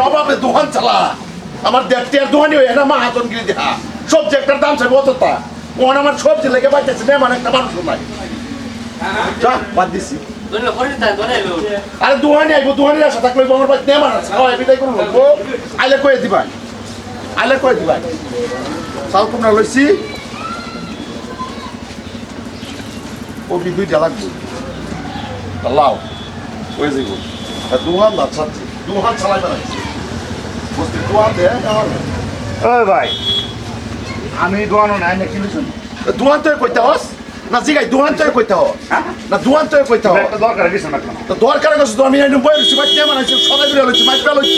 নবাবে আমার হয়ে না, মা হাতন গিয়ে দেখা সবজি একটার দাম চাইব অতটা ওন আমার সবজি লেগে পাইতেছে না মানে একটা মানুষ বাদ দিছি। আরে দোহানি আইবো দোহানি আসা থাকলে আমার বাড়িতে নেমান আছে। খাওয়া বিদায় করব আইলে কয়ে দিবা। আইলে কয়ে দিবা। চাল তোমরা লইছি। দুইটা লাগবে। লাও হয়ে যাইব দুহান না ছাড়ছি দুহান চালাই বেড়াচ্ছি বুঝতে দুহান দে আমার ওই ভাই আমি দোয়ানো নাই না কিনেছি দুহান তো কইতে হস? না জিগাই দুহান তো কইতে হস? না দুহান তো কইতে হস? একটা দরকার কিছু না তো দরকার আছে তো আমি আইনু বই রইছি বাচ্চা নেমান আছে সবাই বেরিয়ে লইছি মাছ পেলইছি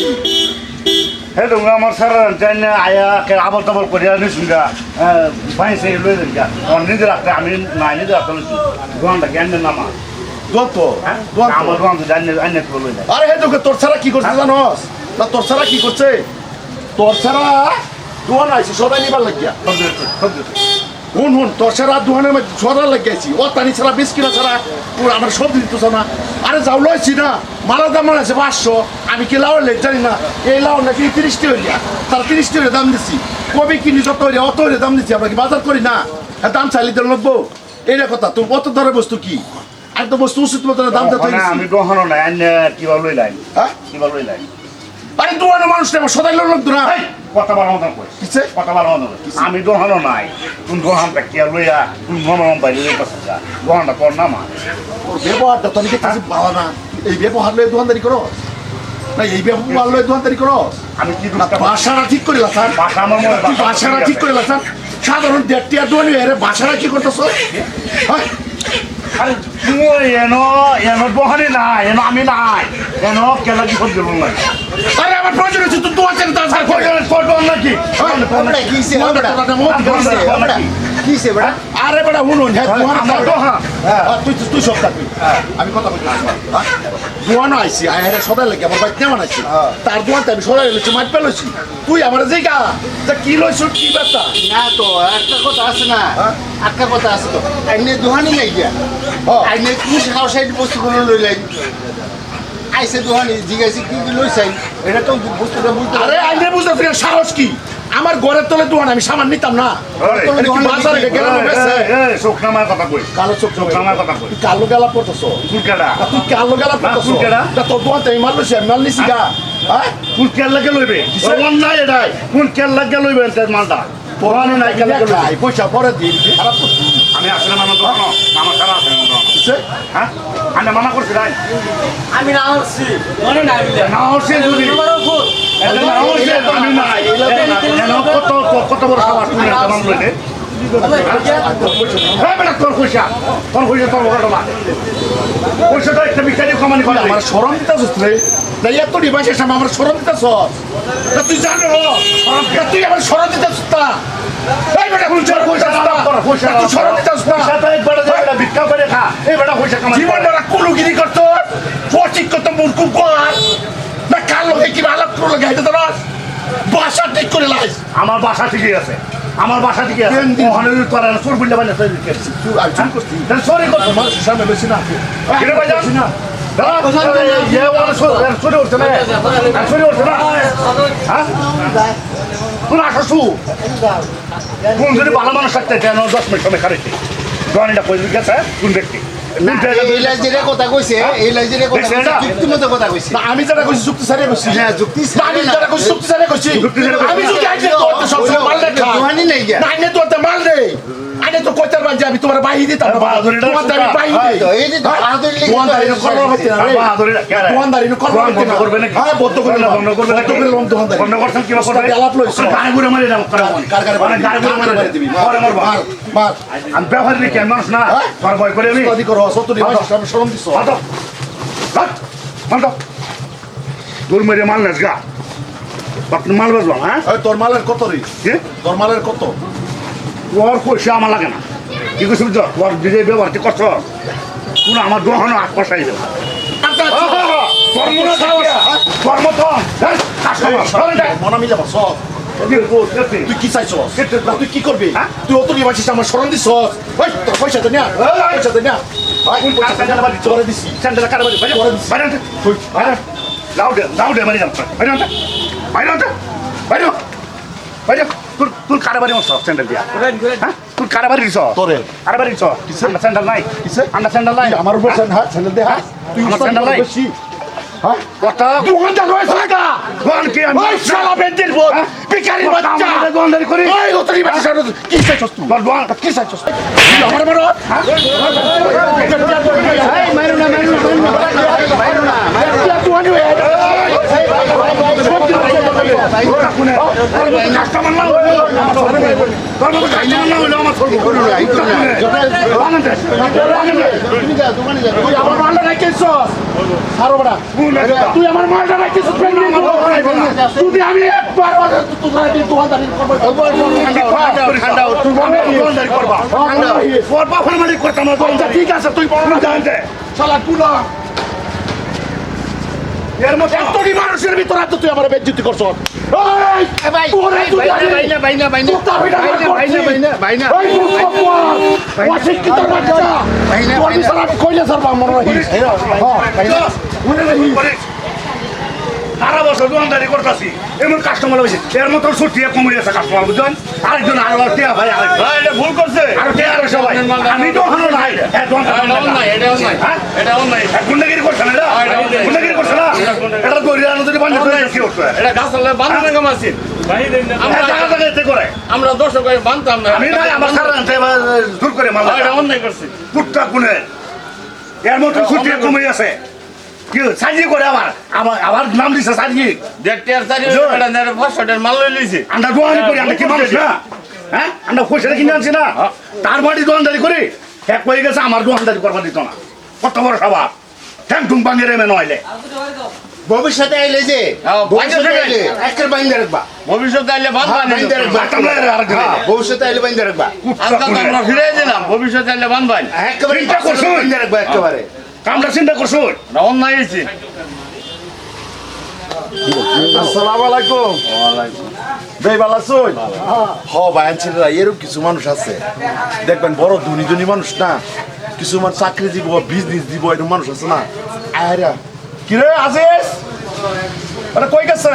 হে তুমি আমার সারা চাই না আয়া কে আবল তাবল করিয়া নিছুন গা। ভাই সেই লই দেন গা। আমার নিজে রাখতে আমি নাই নিজে রাখতে লইছি। দোয়ানটা জ্ঞান দেন না আমার। হ্যাঁ? আমার জানি আইনে আরে হে তোকে তোর ছাড়া কি করছে জানোস? না তোর ছাড়া কি করছে? তোর ছাড়া দোয়ান আইছি সদাই নিবার লাগিয়া। হুন হুন তোর ছাড়া দোয়ানের মধ্যে সদাই লাগিয়েছি ও তানি ছাড়া বিশ কিলো ছাড়া তোর আমার সবজি না। আরে যাও লইছি না। মালার দাম আছে পাঁচশো। আমি কি লাউ লেট জানি না। এই লাউ নাকি তিরিশটি হইয়া তার তিরিশটি হইলে দাম দিছি। কবি কিনি যত হইলে অত হইলে দাম দিছি আমরা কি বাজার করি না? হ্যাঁ, দাম চাইলে তো লাগবো এইটা কথা তোর কত ধরে বস্তু কি? একদম বস্তু উচিত মতো দাম দিতে আমি দোহানো নাই আইনে কিবা লই লাইন? হ্যাঁ? কিবা লই লাই আরে দোয়ানের মানুষ আমার সদাই লোক না। এই, কথা বলা মতন কই। কিসে? কথা বলা মতন আমি দোহানো নাই তুমি দোহানটা কে লইয়া তুমি মনে মন বাইরে লই পাচ্ছ দোহানটা তোর না মা ওর ব্যবহারটা তো নিজে কাছে ভালো না। এই ব্যবহার লয়ে দোকানদারি করো। না এই ব্যবহার লয়ে দোকানদারি করো। আমি কি না ঠিক করে লাসান বাসা আমার বাসাটা ঠিক করে লাসান সাধারণ দেড়টি আর দোকানি এর কি করতেছ? হ্যাঁ? এনো এনো দোহানি নাই এনো আমি নাই এনো কেলা কি করতে বল নাই আরে আমার প্রয়োজন আছে তুই দোকান থেকে তার কই গেল তোর নাকি আমরা কিসে বড় আরে বেটা শুনুন হ্যাঁ দোকান আমার দোহান তুই তুই সব থাকবি। আমি কথা বলছি দোয়ানো আইসি আয় হ্যাঁ সদাই লাগে আমার বাইক কেমন আইসি তার দোয়ানতে আমি সদাই লইছি মাছ পেলছি তুই আমার যে গা তা কি লইছ কি ব্যাপার? না তো একটা কথা আছে না হ্যাঁ? একটা কথা আছে তো। আইনে দোহানি গিয়া হ্যাঁ। আইনে তুমি খাও সাইড বস্তু কোনো লই লাই। আইসে দোহানি জিগাইছে কি কি লই চাই এটা তো বস্তুটা বলতে আরে আইনে বুঝতে ফিরে সাহস কি? আমার ঘরের তলে দোকান আমি সামান নিতাম না। বাজারে গেলাম কথা কই। কালো কথা কই। তুই কালো গেলা পড়তেছ? তুই কালো গেলা পড়তেছ ফুল কেডা? তা তোর আমি মাল নিছি গা হ্যাঁ? লাগে লইবে? এটাই। ফুলকের লাগে লইবে তার মালটা নাই পয়সা পরে দিন খারাপ আমি আসলে মানা তো আমার সারা আছে বুঝছে? হ্যাঁ? আমি মানা করছি আমি না হচ্ছি নাই বুঝলে না হচ্ছে কত কত বড় খাবার তুমি নাম লইলে বেটা তোর পয়সা তোর পয়সা তোর বড় না পয়সাটা একটা বিকারি কামানি করে আমার সরম দিতেছ রে না এত ডিভাইসের সামনে আমার সরম দিতেছ না তুই জানো না তুই আমার সরম দিতেছ তা এই বেটা কোন চোর পয়সা না পয়সা তুই সরম দিতেছ না পয়সা তো একবার যায় ভিক্ষা করে। খা এই বেটা পয়সা কামানি জীবন কুলুগিরি করতো। পচিক করতো মুরকু কর না কার গাইতে তো বাসা ঠিক করে লাইস আমার বাসা ঠিকই আছে আমার বাসা ঠিকই আছে? ওখানে তোর চোর বললে মানে আমি চুরি করছি সরি সামনে বেশি না কিরে ইয়ে? হ্যাঁ? কোন যদি ভালো মানুষ থাকতে দশ মিনিট সময় খারেছি কই গেছে কোন ব্যক্তি যুক্তি কইছে আমি যেটা কইছি যুক্তি সারিয়ে কইছি। হ্যাঁ যুক্তি আমি যেটা কইছি যুক্তি সারিয়ে কইছি। যুক্তি সারিয়ে আমি যদি আইনে তোরতে সবসময় মাল রে খা নাই গিয়া। না আইনে মাল রে আইনে তো কইতার বাজে আমি তোমার বাহি দিতাম আরে বাহাদুরিটা তোমার আমি বাহি দিই তো এই যে বাহাদুরি লেগে দোকানদারি তো করব হচ্ছে না রে বাহাদুরিটা কে রে? দোকানদারি করব বন্ধ না। করবে নাকি? হ্যাঁ বন্ধ করে দোকান বন্ধ করবে নাকি? বন্ধ বন্ধ করছেন কি করবে? আলাপ লইছো। গায়ে ঘুরে মারি দাও, করে। কার কারে মানে গায়ে ঘুরে মারি মারি দিবি। মার মার আমি ব্যবহার কেন মানুষ না হ্যাঁ? তোর ভয় করে আমি স্টাডি করো সত্তর মাস আমি শরম দিছো। ধর, মাল দাও। দূর মেরে মাল নেস গা আপনি মাল বেচলাম হ্যাঁ তোর মালের কত রে? তোর মালের কত তোর পয়সা আমার লাগে না। কি করছি বুঝছ তোর যে ব্যবহার তুই করছ কোন আমার আট দেবে। তুই কি তুই কি করবি? হ্যাঁ? তুই অত নিয়ে আসিস আমার স্মরণ ওই তোর পয়সা দে না পয়সা দে না। ভাই কোন পয়সা? দে না বাড়ি চলে দিছি। স্যান্ডেল বাইরে বাইরে বাইরে আনতে বাইরে আনতে বাইরে বাইরে তোর তোর কার বাড়ি মস্ত স্যান্ডেল দিয়া হ্যাঁ? তোর কার বাড়ি দিছ? তোরে। কার বাড়ি দিছ আন্ডা স্যান্ডেল নাই। কিসে? আন্ডা স্যান্ডেল নাই। আমার উপর স্যান্ডেল হ্যাঁ স্যান্ডেল দে হ্যাঁ? তুই আমার স্যান্ডেল নাই। বেশি। হ্যাঁ? কথা দোকানদার রয়েছে না কোন কি আমি ওই শালা বেন্দির বোন। ভিখারির বাচ্চা। দোকানদারি করি ওই ও তুই বাচ্চা কি চাইছস তুই? বল বল কি চাইছস তুই? আমার মারো এই মারো না মারো না মারো না। মারো না তুই আনি কাস্টমার না হইল তোর মতো কাস্টমার না হইল আমার সরব করুন না, এই করুন না। বানাতে তুমি যা দোকানে যা তুই আমার মালটা রাখিস আরও বড়া তুই আমার মালটা রাখিস তুই আমি একবার তুই তুই দোকানদারি করব ঠান্ডা হ, তুই বন্ধ দোকানদারি করবা ঠান্ডা তোর বাপের মালিক করতাম না। আচ্ছা ঠিক আছে তুই জানতে। শালা কুলা এর মতো এতটি মানুষের ভিতর এত তুই আমার বেজ্জতি করছ কইলে ছাড়বো, মনে রাখিস। হ্যাঁ, সারা বছর দোকানদারি করতেছি। এমন কাস্টমার হয়েছে এর মতো ছুটি কমে গেছে কাস্টমার বুঝছেন আরেকজন আরও টিয়া ভাই আরেকজন। ভুল করছে। আরও টিয়া আরও সবাই আমি তো ওখানে নাই। হ্যাঁ, এটা অন্যায় এটা অন্যায় হ্যাঁ? এটা অন্যায় হ্যাঁ, গুন্ডাগিরি করছে না গুন্ডাগিরি করছে না? এটা তো রিয়ানো যদি বান্ধব করে কি করছে? এটা গাছ বান্ধব আছে। হ্যাঁ, আমরা জায়গা জায়গা এতে করে। আমরা দর্শক বানতাম না। আমি নাই আমার সারা আনতে করে মাল অন্যায় করছে। কুটটা কোনে এর মতো ছুটি কমে গেছে কি সাজি করে আমার আমার আমার নাম দিছে সাজি দেখতে আর চারি জোর। এটা পাঁচশোটার মাল লই লইছে। আমরা দোকানি করি আমরা কি মানুষ না? হ্যাঁ? কিনে আনছি না। তার বাড়ি দোকানদারি করি এক হয়ে গেছে আমার দোকানদারি করবার দিত না। কত বড় স্বভাব। ঠ্যাং রেমে নইলে। ভবিষ্যতে আইলে যে হ্যাঁ, ভবিষ্যতে আইলে একের বাইন্দে রাখবা। ভবিষ্যতে আইলে বান্ধবা হ্যাঁ, বাইন্দে রাখবা। হ্যাঁ। ভবিষ্যতে আইলে বাইন্দে রাখবা। আজকাল আমরা ফিরে দিলাম ভবিষ্যতে আইলে বানবাই একেবারে চিন্তা করছ? বাইন্দে রাখবা একেবারে। কামটা চিন্তা করছ? অন্যায় হয়েছে। আসসালামু আলাইকুম। ভাই ভালো আছেন হ ভাই ছেলেরা এরকম কিছু মানুষ আছে। দেখবেন বড় ধনী ধনী মানুষ না কিছু মানুষ চাকরি দিব বিজনেস দিব এরকম মানুষ আছে না। আরে কি রে আজিজ? আরে কই গেছে?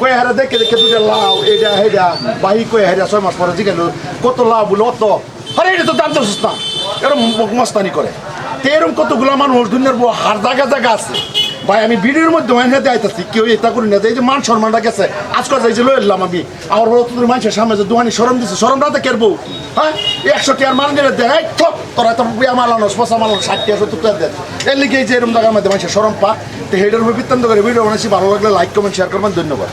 কই হারে দেখে দেখে দুটা লাউ এটা হেডা বাহি কই হারে ছয় মাস পরে জিজ্ঞাসা কত লাউ বলে অত। আরে এটা তো দাম তো না এরকম মস্তানি করে। তো এরকম কতগুলো মানুষ দুনিয়ার বড় হার জায়গা জায়গা আছে। ভাই, আমি ভিডিওর মধ্যে ওখানে আইতাছি, কেউ এটা করি না এই যে মান সম্মানটা গেছে আজকাল যাই যে এলাম আমি, আমার বড় তোদের মানুষের সামনে যে দোকানি সরম দিছে সরম রাতে কেরবো হ্যাঁ? একশো টিয়ার মান গেলে দেয় থপ তোরা তো বিয়া মালানো পয়সা মালানো, ষাট টিয়া সত্তর টাকা দেয় এর এই যে এরকম জায়গার মধ্যে মানুষের সরম পা তো হেডের উপর বৃত্তান্ত করে ভিডিও বানাচ্ছি ভালো লাগলে লাইক কমেন্ট শেয়ার করবেন, ধন্যবাদ।